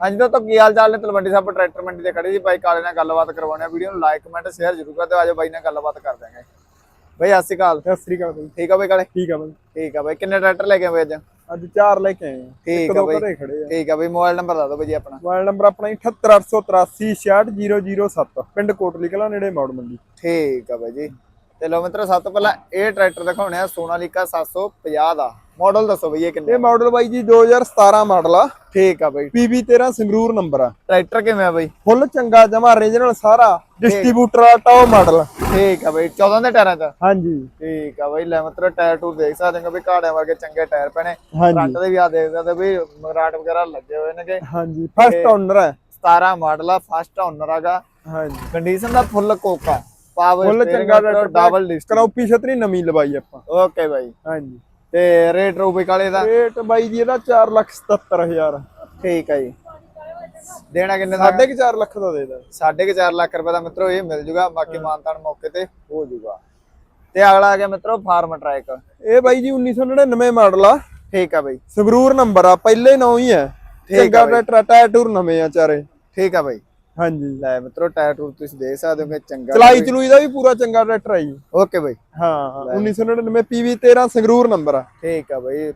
ਹਾਂਜੀ ਦੋਸਤੋ ਕੀ ਹਾਲ ਚਾਲ ਨੇ? ਤਲਵੰਡੀ ਸਾਹਿਬ ਟਰੈਕਟਰ ਮੰਡੀ ਤੇ ਖੜੇ ਜੀ। ਬਾਈ ਕਾਲੇ ਨਾਲ ਗੱਲਬਾਤ ਕਰਵਾਉਣੇ ਆ ਵੀਡੀਓ ਨੂੰ ਲਾਈਕ ਕਮੈਂਟ ਸ਼ੇਅਰ ਜ਼ਰੂਰ ਕਰ ਦਿਓ। ਆਜੋ ਬਾਈ ਨਾਲ ਗੱਲਬਾਤ ਕਰ ਦਾਂਗੇ ਬਾਈ ਸਤਿ ਸ਼੍ਰੀ ਅਕਾਲ। ਸਤਿ ਸ੍ਰੀ ਅਕਾਲ ਬਾਈ। ਠੀਕ ਆ ਬਾਈ ਕਾਲੇ? ਠੀਕ ਆ ਬਾਈ। ਠੀਕ ਆ ਬਾਈ। ਕਿੰਨੇ ਟਰੈਕਟਰ ਲੈ ਕੇ ਆਏ ਅੱਜ? ਅੱਜ ਚਾਰ ਲੈ ਕੇ ਆਏ ਆ। ਠੀਕ ਆ ਬਾਈ। ਘਰੇ ਖੜੇ ਆ। ਠੀਕ ਆ ਬਾਈ। ਮੋਬਾਈਲ ਨੰਬਰ ਦੱਸ ਦਿਓ ਬਾਈ ਆਪਣਾ। ਮੋਬਾਈਲ ਨੰਬਰ ਆਪਣਾ 78883 ਪਿੰਡ ਕੋਟਲੀ ਕਲਾ ਨੇੜੇ ਮੌੜ ਮੰਡੀ। ਠੀਕ ਆ ਬਾਈ ਜੀ। ਤੇ ਲੋ ਮਿੱਤਰੋ ਸਭ ਤੋਂ ਪਹਿਲਾਂ ਇਹ ਟਰੈਕਟਰ ਦਿਖਾਉਣੇ ਆ ਸੋਨਾਲੀਕਾ 750 ਦਾ। ਮਾਡਲ ਦੱਸੋ ਬਈ ਇਹ ਕਿੰਨੇ ਇਹ ਮਾਡਲ ਬਾਈ ਜੀ 2017 ਮਾਡਲ ਆ। ਠੀਕ ਆ ਬਾਈ। PB 13 ਸੰਗਰੂਰ ਨੰਬਰ ਆ। ਟਰੈਕਟਰ ਕਿਵੇਂ ਆ ਬਾਈ? ਫੁੱਲ ਚੰਗਾ ਜਮਾ ਓਰੀਜਨਲ ਸਾਰਾ। ਡਿਸਟ੍ਰੀਬਿਊਟਰ ਆ ਟਾਓ ਮਾਡਲ ਠੀਕ ਆ ਬਾਈ 14 ਦੇ ਟਾਇਰਾਂ ਚ ਹਾਂਜੀ। ਠੀਕ ਆ ਬਾਈ ਲੈ ਟਾਇਰ ਟੂਰ ਦੇਖ ਸਕਦੇ ਹੋ ਵੀ ਘਾੜਿਆਂ ਵਰਗੇ ਚੰਗੇ ਟਾਇਰ ਪੈਣੇ। ਫਰੰਟ ਦੇ ਵੀ ਆ ਦੇਖ ਸਕਦੇ ਹੋ ਵੀ ਮਗਰਾਟ ਵਗੈਰਾ ਲੱਗੇ ਹੋਏ ਨੇਗੇ। ਹਾਂਜੀ ਫਸਟ ਓਨਰ ਹੈ 17 ਮਾਡਲ ਆ ਫਸਟ ਓਨਰ ਹੈਗਾ ਹਾਂਜੀ। ਕੰਡੀਸ਼ਨ ਦਾ ਫੁੱਲ ਕੋਕਾ। ਪਾਵਰ ਫੁੱਲ ਚੰਗਾ ਡਬਲ ਡਿਸਕ ਕਨੌਪੀ ਛਤਰੀ ਨਵੀਂ ਲਵਾਈ ਆਪਾਂ। ਓਕੇ ਬਾਈ। ਹਾਂਜੀ। ਤੇ ਰੇਟ ਰੂਪੇ ਕਾਲੇ ਦਾ? ਰੇਟ ਬਾਈ ਜੀ ਇਹਦਾ 477000 ਠੀਕ ਆ ਜੀ। ਦੇਣਾ ਕਿੰਨੇ ਦਾ? ਸਾਢੇ ਕੁ ਚਾਰ ਲੱਖ ਦਾ ਦੇ ਦਾਂ। ਸਾਢੇ ਕੁ ਚਾਰ ਲੱਖ ਰੁਪਏ ਦਾ ਮਿੱਤਰੋ ਇਹ ਮਿਲ ਜੂਗਾ। ਬਾਕੀ ਮਾਨਤਾਨ ਮੌਕੇ ਤੇ ਹੋ ਜੂਗਾ। ਤੇ ਅਗਲਾ ਆ ਗਿਆ ਮਿੱਤਰੋ ਫਾਰਮ ਟਰੈਕ। ਇਹ ਬਾਈ ਜੀ 1999 ਮਾਡਲ ਆ। ਠੀਕ ਆ ਬਾਈ। ਸੰਗਰੂਰ ਨੰਬਰ ਆ ਪਹਿਲੇ ਨੌ ਹੀ ਹੈ ਠੀਕ ਆ ਬਾਈ। ਟਾਇਰ ਟੂਰ ਨਵੇਂ ਆ ਚਾਰੇ। ਠੀਕ ਆ ਬਾਈ। ਹਾਂਜੀ। ਲੈ ਮਿੱਤਰੋ ਟਾਇਰ ਟੂਰ ਤੁਸੀਂ ਦੇਖ ਸਕਦੇ ਹੋ ਕਿ ਚੰਗਾ ਚਲਾਈ ਚਲੂਈ ਦਾ ਵੀ ਪੂਰਾ ਚੰਗਾ ਟਰੈਕਟਰ ਆ ਜੀ। ਓਕੇ ਬਾਈ। ਹਾਂ 1999 PV 13 ਸੰਗਰੂਰ ਨੰਬਰ ਆ। ਠੀਕ ਆ ਬਾਈ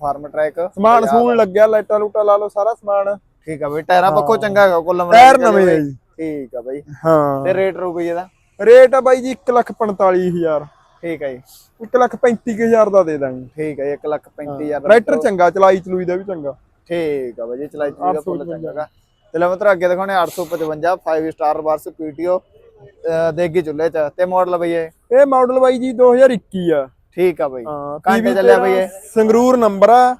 ਫਾਰਮ ਟਰੈਕ ਸਮਾਨ ਸਮੂਨ ਲੱਗਿਆ ਲਾਈਟਾਂ ਲੂਟਾਂ ਲਾ ਲਓ ਸਾਰਾ ਸਮਾਨ। ਠੀਕ ਆ ਬਾਈ ਟਾਇਰਾਂ ਪੱਖੋਂ ਚੰਗਾ ਹੈਗਾ ਕੁੱਲ ਮਿਲਾ ਟਾਇਰ ਨਵੇਂ ਆ। ਜੀ। ਠੀਕ ਆ ਬਾਈ। ਹਾਂ। ਤੇ ਰੇਟ ਰੂ ਬਈ ਇਹਦਾ? ਰੇਟ ਆ ਬਾਈ ਜੀ 145000 ਠੀਕ ਆ ਜੀ। 135000 ਦਾ ਦੇ ਦਾਂਗੇ। ਠੀਕ ਆ 1 ਲੱਖ 35000 ਦਾ ਟਰੈਕਟਰ ਚੰਗਾ ਚਲਾਈ ਚਲੂਈ ਦਾ ਵੀ ਚੰਗਾ। ਠੀਕ ਆ ਬਾਈ ਜੀ ਚਲਾਈ ਚੂਈ ਦਾ ਫੁੱਲ ਚੰਗਾ ਹੈਗਾ। ਤੇ ਲੈ ਮਿੱਤਰੋ ਅੱਗੇ ਦਿਖਾਉਣੇ 855 5 ਸਟਾਰ ਵਾਰਸ ਪੀਟੀਓ ਦੇਗੀ ਚੁੱਲੇ ਚ। ਤੇ ਮਾਡਲ ਬਈ ਇਹ? ਇਹ ਮਾਡਲ ਬਾਈ ਜੀ 2021 ਆ। ਠੀਕ ਆ ਬਾਈ। ਘੰਟੇ ਚੱਲਿਆ ਬਈ ਇਹ? ਸੰਗਰੂਰ ਨੰਬਰ ਆ।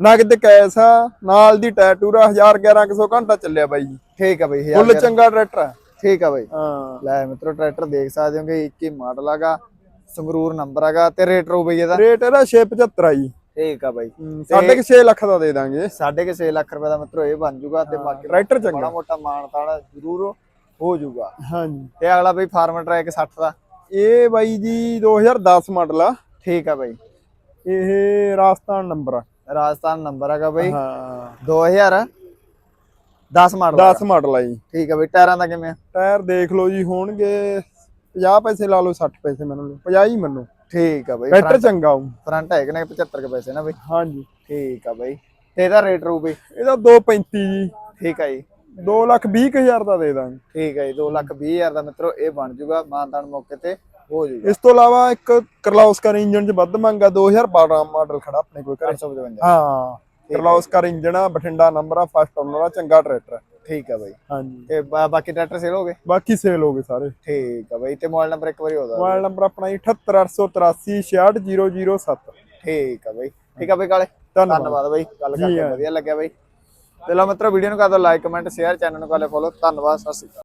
ਨਗਦ ਕੈਸ ਆ। ਨਾਲ ਦੀ ਟੈਟੂਰਾ 1000 1100 ਘੰਟਾ ਚੱਲਿਆ ਬਾਈ ਜੀ। ਠੀਕ ਆ ਬਈ ਫੁੱਲ ਚੰਗਾ ਟਰੈਕਟਰ ਆ। ਠੀਕ ਆ ਬਾਈ। ਹਾਂ। ਲੈ ਮਿੱਤਰੋ ਟਰੈਕਟਰ ਦੇਖ ਸਕਦੇ ਹੋਗੇ 21 ਮਾਡਲ ਹੈਗਾ ਸੰਗਰੂਰ ਨੰਬਰ ਹੈਗਾ ਤੇ ਰੇਟ ਰੂ ਬਈ ਇਹਦਾ। ਰੇਟ ਇਹਦਾ 675 ਆ ਜੀ। ਠੀਕ ਆ ਬਾਈ। ਸਾਢੇ ਕੁ 6 ਲੱਖ ਦਾ ਦੇ ਦਾਂਗੇ। ਸਾਢੇ ਕੁ ਛੇ ਲੱਖ ਰੁਪਏ ਦਾ ਮਿੱਤਰੋ ਇਹ ਬਣ ਜੂਗਾ ਤੇ ਬਾਕੀ ਟਰੈਕਟਰ ਚੰਗਾ। ਮੋਟਾ ਮਾਨ ਤਾਣਾ ਜ਼ਰੂਰ ਹੋ ਜੂਗਾ। ਹਾਂਜੀ। ਤੇ ਅਗਲਾ ਬਈ ਫਾਰਮ ਟਰੈਕ 60 ਦਾ। ਇਹ ਬਾਈ ਜੀ 2010 ਮਾਡਲ ਆ। ਠੀਕ ਆ ਬਾਈ। ਇਹ ਰਾਜਸਥਾਨ ਨੰਬਰ ਆ। ਰਾਜਸਥਾਨ ਨੰਬਰ ਹੈਗਾ ਬਾਈ। ਹਾਂ। 2000 10 ਮਾਡਲ 10 ਮਾਡਲ ਆ ਜੀ। ਠੀਕ ਆ ਬਈ ਟਾਇਰਾਂ ਦਾ ਕਿਵੇਂ ਆ? ਟਾਇਰ ਦੇਖ ਲਓ ਜੀ ਹੋਣਗੇ 50 ਪੈਸੇ ਲਾ ਲਓ 60 ਪੈਸੇ ਮੰਨ ਲਓ 50 ਹੀ ਮੰਨੋ। ਠੀਕ ਆ ਬਈ ਟਰੈਕਟਰ ਚੰਗਾ ਆਉ ਫਰੰਟ ਹੈ ਕਿ ਨਹੀਂ 75 ਕੇ ਪੈਸੇ ਨਾ ਬਈ। ਹਾਂਜੀ। ਠੀਕ ਆ ਬਈ ਤੇ ਇਹਦਾ ਰੇਟ ਰੂ ਬਈ? ਇਹਦਾ 235 ਜੀ। ਠੀਕ ਆ ਜੀ। 2 ਲੱਖ 20 ਕੁ ਹਜ਼ਾਰ ਦਾ ਦੇ ਦਾਂਗੇ। ਠੀਕ ਆ ਜੀ 2 ਲੱਖ 20 ਹਜ਼ਾਰ ਦਾ ਮਿੱਤਰੋ ਇਹ ਬਣ ਜੂਗਾ ਮਾਨਤਾਨ ਮੌਕੇ ਤੇ ਹੋ ਜੂਗਾ। ਇਸ ਤੋਂ ਇਲਾਵਾ ਇੱਕ ਕਰਲਾਉਸਕਰ ਇੰਜਨ 'ਚ ਵੱਧ ਮੰਗਾ 2012 ਮਾਡਲ ਖੜਾ ਆਪਣੇ ਕੋਲ ਘਰੇ। 855 ਹਾਂ ਕਰਲਾਉਸਕਰ ਇੰਜਨ ਆ ਬਠਿੰਡਾ ਨੰਬਰ ਆ ਫਸਟ ਓਨਰ ਆ ਚੰਗਾ ਟਰੈਕਟਰ। ਠੀਕ ਆ ਬਈ। ਹਾਂਜੀ। ਤੇ ਬਾ- ਬਾਕੀ ਟਰੈਕਟਰ ਸੇਲ ਹੋ ਗਏ? ਬਾਕੀ ਸੇਲ ਹੋ ਗਏ ਸਾਰੇ। ਠੀਕ ਆ ਬਈ ਤੇ ਮੋਬਾਈਲ ਨੰਬਰ ਇੱਕ ਵਾਰੀ ਹੋ ਦਾ ਮੋਬਾਈਲ ਨੰਬਰ ਆਪਣਾ ਜੀ 78883 66007 ਠੀਕ ਆ ਬਈ। ਠੀਕ ਆ ਬਈ ਕਾਲੇ? ਧੰਨਵਾਦ। ਧੰਨਵਾਦ ਬਈ ਗੱਲ ਜੀ ਕਰਕੇ ਹਾਂ। ਵਧੀਆ ਲੱਗਿਆ ਬਈ। ਤੇ ਲਓ ਮਿੱਤਰੋ ਵੀਡੀਓ ਨੂੰ ਕਰ ਦਿਓ ਲਾਈਕ ਕਮੈਂਟ ਸ਼ੇਅਰ ਚੈਨਲ ਨੂੰ ਕਰ ਲਿਓ ਫੋਲੋ ਧੰਨਵਾਦ ਸਤਿ ਸ਼੍ਰੀ ਅਕਾਲ।